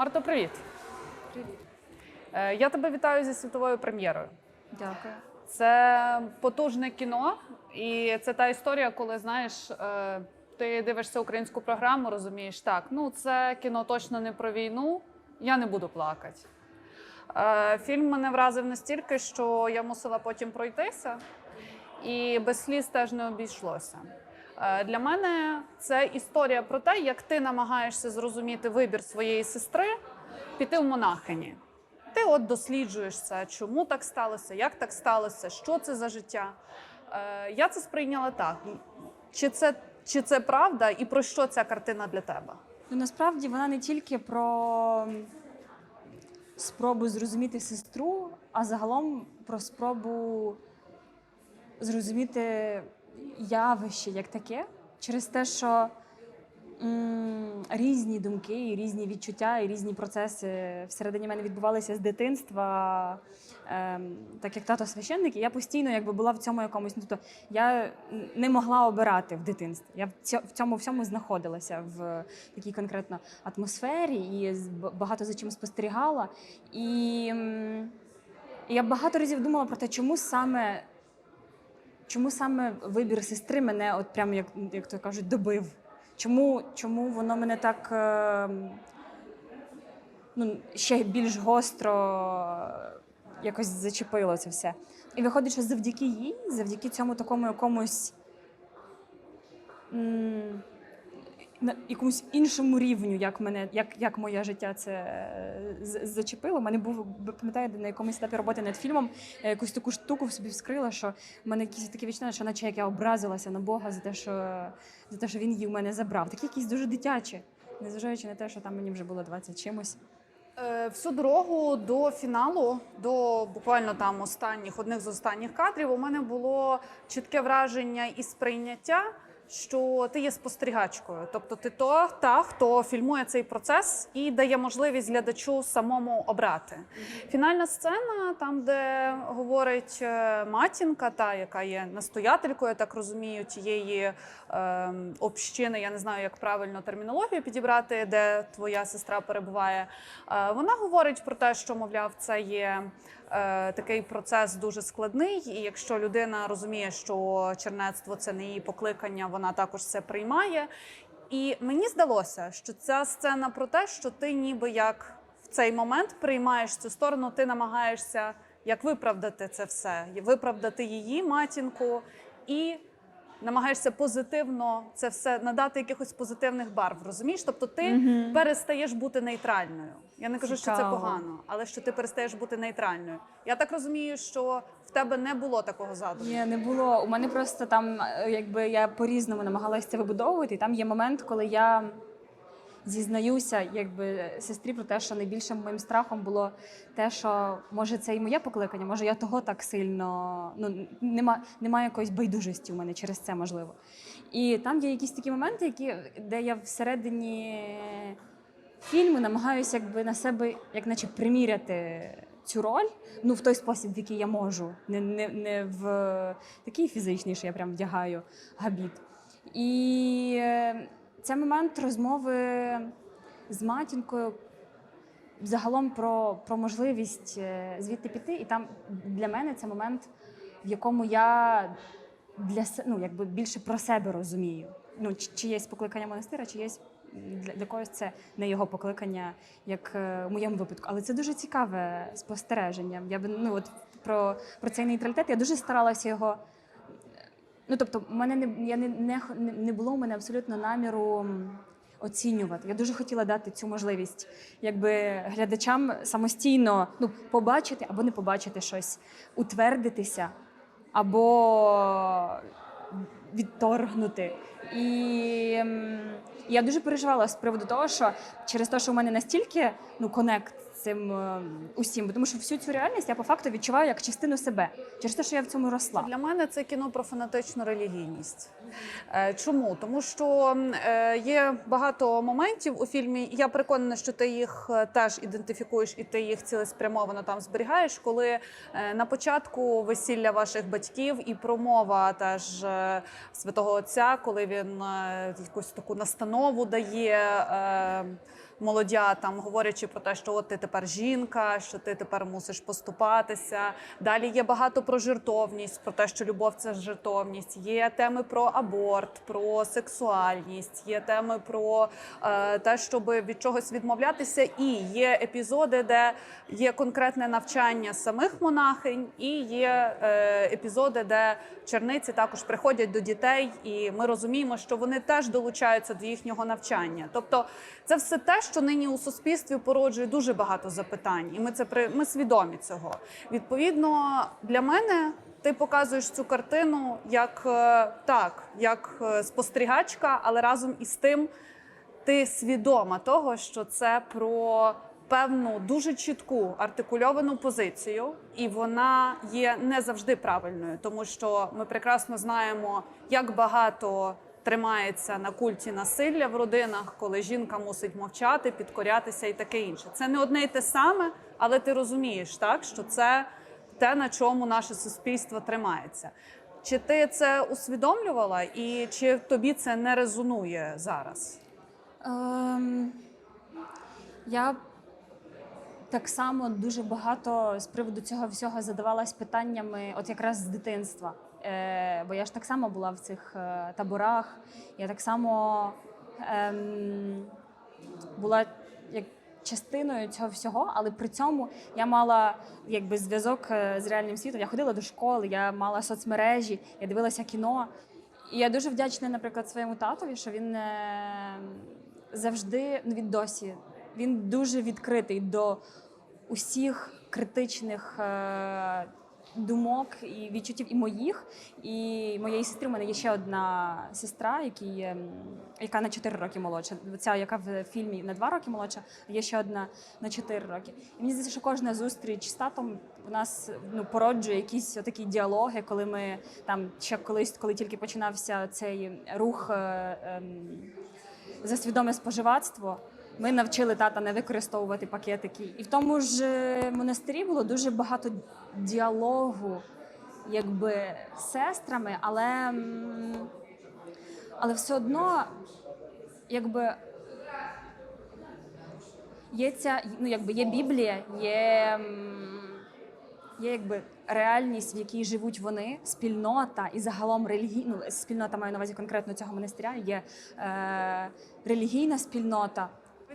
Марто, привіт. Привіт. Е, Я тебе вітаю зі світовою прем'єрою. Дякую. Це потужне кіно, і це та історія, коли знаєш, е, ти дивишся українську програму, розумієш, так, ну це кіно точно не про війну, я не буду плакати. Е, Фільм мене вразив настільки, що я мусила потім пройтися, і без сліз теж не обійшлося. Е, Для мене це історія про те, як ти намагаєшся зрозуміти вибір своєї сестри піти в монахині. Ти от досліджуєш це, чому так сталося, як так сталося, що це за життя. Е, я це сприйняла так. Чи це, чи це правда, і про що ця картина для тебе? Ну насправді вона не тільки про спробу зрозуміти сестру, а загалом про спробу зрозуміти явище як таке, через те, що м, різні думки, і різні відчуття, і різні процеси всередині мене відбувалися з дитинства. Ем, так як тато священник, і я постійно якби була в цьому якомусь. Ну, тобто я не могла обирати в дитинстві. Я в цьо- в цьому всьому знаходилася в такій конкретно атмосфері і багато за чим спостерігала. І, м, і я багато разів думала про те, чому саме. Чому саме вибір сестри мене, от прямо як, як то кажуть, добив? Чому, чому воно мене так ем, ну, ще більш гостро якось зачепило це все. І виходить, що завдяки їй, завдяки цьому такому якомусь на якомусь іншому рівню, як мене, як, як моє життя це е, зачепило. Мене був, ви пам'ятаєте, на якомусь етапі роботи над фільмом якусь таку штуку в собі вскрила, що в мене якісь такі відчуття, що наче як я образилася на Бога за те, що за те, що він її в мене забрав. Такі якісь дуже дитячі, незважаючи на те, що там мені вже було 20 чимось. Е, Всю дорогу до фіналу, до буквально там останніх одних з останніх кадрів, у мене було чітке враження і сприйняття, що ти є спостерігачкою. Тобто, ти то та, хто фільмує цей процес і дає можливість глядачу самому обрати. Фінальна сцена, там, де говорить е, матінка, та яка є настоятелькою, я так розумію, тієї е, общини, я не знаю, як правильно термінологію підібрати, де твоя сестра перебуває. Е, Вона говорить про те, що мовляв, це є такий процес дуже складний, і якщо людина розуміє, що чернецтво це не її покликання, вона також це приймає. І мені здалося, що ця сцена про те, що ти ніби як в цей момент приймаєш цю сторону, ти намагаєшся як виправдати це все, виправдати її матінку і намагаєшся позитивно це все надати якихось позитивних барв. Розумієш? Тобто ти перестаєш бути нейтральною. Я не кажу, що це погано, але що ти перестаєш бути нейтральною. Я так розумію, що в тебе не було такого задуму. Ні, не було. У мене просто там, е, якби я по-різному намагалася це вибудовувати. І там є момент, коли я зізнаюся, якби сестрі про те, що найбільшим моїм страхом було те, що може це і моє покликання, може я того так сильно ну нема, немає якоїсь байдужості у мене через це можливо. І там є якісь такі моменти, які де я всередині фільму намагаюся якби на себе, як наче приміряти цю роль, ну в той спосіб, в який я можу, не, не, не в такий фізичний, що я прям вдягаю габіт. І е, це момент розмови з матінкою загалом про, про можливість е, звідти піти. І там для мене це момент, в якому я для ну, якби більше про себе розумію. Ну, чи, чи є покликання монастира, чи є для, для когось це не його покликання, як е, в моєму випадку. Але це дуже цікаве спостереження. Я би ну от про, про цей нейтралітет я дуже старалася його. Ну, тобто, мене не я не, не, не було у мене абсолютно наміру оцінювати. Я дуже хотіла дати цю можливість, якби глядачам самостійно ну, побачити або не побачити щось, утвердитися або відторгнути. І я дуже переживала з приводу того, що через те, що у мене настільки ну, конект цим е, усім, тому що всю цю реальність я по факту відчуваю як частину себе, через те, що я в цьому росла. Для мене це кіно про фанатичну релігійність. Е, Чому? Тому що е, є багато моментів у фільмі. Я переконана, що ти їх теж ідентифікуєш і ти їх цілеспрямовано там зберігаєш. Коли на початку весілля ваших батьків і промова теж святого Отця, коли він якусь таку настанову дає. Е, молодя, там говорячи про те, що от ти тепер жінка, що ти тепер мусиш поступатися. Далі є багато про жертовність, про те, що любов це жертовність. Є теми про аборт, про сексуальність, є теми про е, те, щоб від чогось відмовлятися. І є епізоди, де є конкретне навчання самих монахинь, і є е, епізоди, де черниці також приходять до дітей, і ми розуміємо, що вони теж долучаються до їхнього навчання. Тобто, це все те, що нині у суспільстві породжує дуже багато запитань, і ми це при ми свідомі цього. Відповідно, для мене. Ти показуєш цю картину як е, так, як е, спостерігачка, але разом із тим ти свідома того, що це про певну дуже чітку артикульовану позицію, і вона є не завжди правильною, тому що ми прекрасно знаємо, як багато тримається на культі насилля в родинах, коли жінка мусить мовчати, підкорятися і таке інше. Це не одне й те саме, але ти розумієш, так що це те, на чому наше суспільство тримається. Чи ти це усвідомлювала, і чи тобі це не резонує зараз? Ем, я так само дуже багато з приводу цього всього задавалась питаннями, от якраз з дитинства. Е, бо я ж так само була в цих е, таборах. Я так само ем, була як частиною цього всього, але при цьому я мала якби зв'язок е, з реальним світом. Я ходила до школи, я мала соцмережі, я дивилася кіно. І я дуже вдячна, наприклад, своєму татові, що він е, завжди ну, він досі він дуже відкритий до усіх критичних е, думок і відчуттів і моїх, і моєї сестри. У мене є ще одна сестра, якій, ем, яка на 4 роки молодша. Ця, яка в фільмі на 2 роки молодша, є ще одна на 4 роки. І мені здається, що кожна зустріч з татом в нас ну, породжує якісь такі діалоги, коли ми там ще колись, коли тільки починався цей рух. е, ем, за свідоме споживацтво. Ми навчили тата не використовувати пакетики. І в тому ж е, монастирі було дуже багато діалогу, якби з сестрами, але, але все одно, якби. Є ця, ну якби є Біблія, є, є якби реальність, в якій живуть вони, спільнота і загалом релігійна ну, спільнота маю на увазі конкретно цього монастиря. Є е, релігійна спільнота.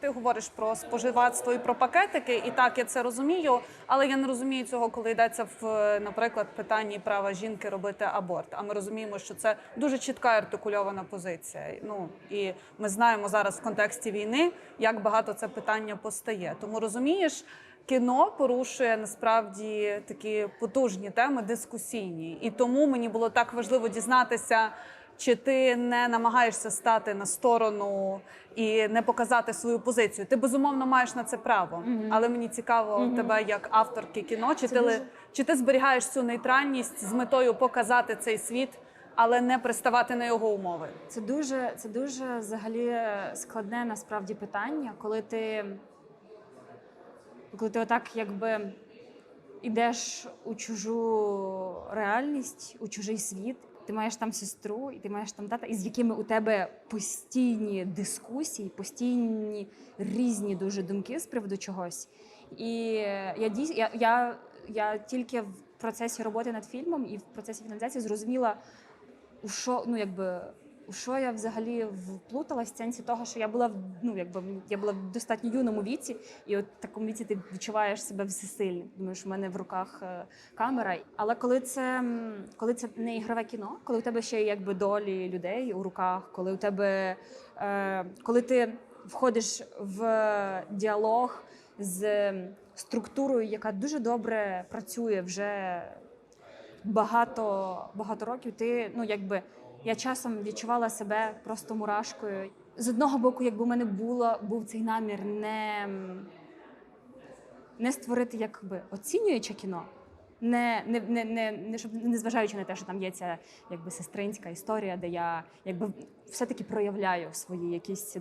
Ти говориш про споживацтво і про пакетики, і так я це розумію, але я не розумію цього, коли йдеться в, наприклад, питанні права жінки робити аборт. А ми розуміємо, що це дуже чітка артикульована позиція. Ну і ми знаємо зараз в контексті війни, як багато це питання постає. Тому розумієш, кіно порушує насправді такі потужні теми, дискусійні, і тому мені було так важливо дізнатися. Чи ти не намагаєшся стати на сторону і не показати свою позицію? Ти безумовно маєш на це право, але мені цікаво тебе як авторки кіно. Чи ти ли- чи ти зберігаєш цю нейтральність з метою показати цей світ, але не приставати на його умови? Це дуже, це дуже взагалі складне насправді питання, коли ти, коли ти отак якби ідеш у чужу реальність, у чужий світ. Ти маєш там сестру, і ти маєш там тата, із якими у тебе постійні дискусії, постійні різні дуже думки з приводу чогось. І я дійсно я, я, я тільки в процесі роботи над фільмом і в процесі фіналізації зрозуміла, у що, ну якби. Що я взагалі вплуталась в сенсі того, що я була ну, якби я була в достатньо юному віці, і от в такому віці ти відчуваєш себе всесильним. Думаєш, в мене в руках е, камера. Але коли це коли це не ігрове кіно, коли у тебе ще якби долі людей у руках, коли у тебе е, коли ти входиш в діалог з структурою, яка дуже добре працює вже багато, багато років, ти ну якби я часом відчувала себе просто мурашкою. З одного боку, якби у мене було, був цей намір не, не створити якби оцінююче кіно, не, не, не, не, не, щоб, не зважаючи на те, що там є ця якби сестринська історія, де я якби все-таки проявляю свої якісь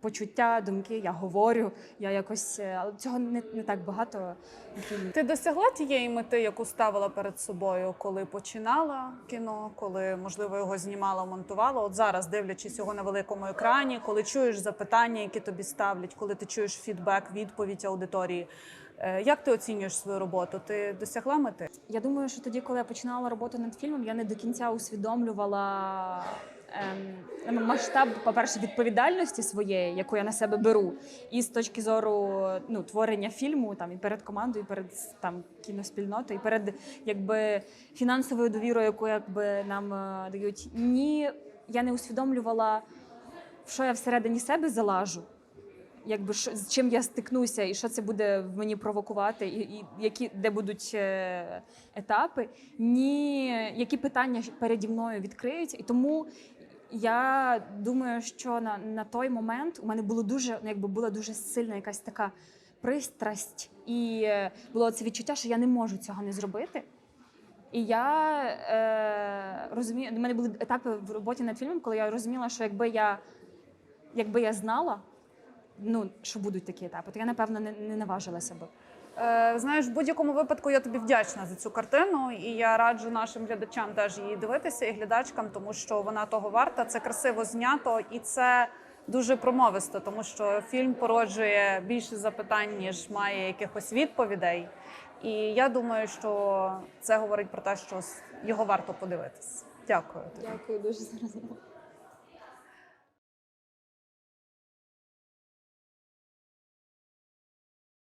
почуття, думки, я говорю, я якось, е, але цього не, не так багато. Ти досягла тієї мети, яку ставила перед собою, коли починала кіно, коли можливо його знімала, монтувала? От зараз, дивлячись його на великому екрані, коли чуєш запитання, які тобі ставлять, коли ти чуєш фідбек, відповідь аудиторії. е, Як ти оцінюєш свою роботу? Ти досягла мети? Я думаю, що тоді, коли я починала роботу над фільмом, я не до кінця усвідомлювала масштаб, по-перше, відповідальності своєї, яку я на себе беру, і з точки зору ну, творення фільму, там і перед командою, і перед там кіноспільнотою, і перед якби фінансовою довірою, яку якби нам е, дають. Ні, я не усвідомлювала, що я всередині себе залажу якби що, з чим я стикнуся, і що це буде в мені провокувати, і, і які де будуть е, етапи, ні які питання переді мною відкриються. І тому я думаю, що на, на той момент у мене було дуже, ну, якби була дуже сильна якась така пристрасть, і е, було це відчуття, що я не можу цього не зробити. І я е, розумію, у мене були етапи в роботі над фільмом, коли я розуміла, що якби я, якби я знала, ну, що будуть такі етапи, то я, напевно, не, не наважилася би. Е, знаєш, в будь-якому випадку я тобі вдячна за цю картину, і я раджу нашим глядачам теж її дивитися і глядачкам, тому що вона того варта. Це красиво знято і це дуже промовисто, тому що фільм породжує більше запитань, ніж має якихось відповідей. І я думаю, що це говорить про те, що його варто подивитись. Дякую. тобі. Дякую дуже за розмову.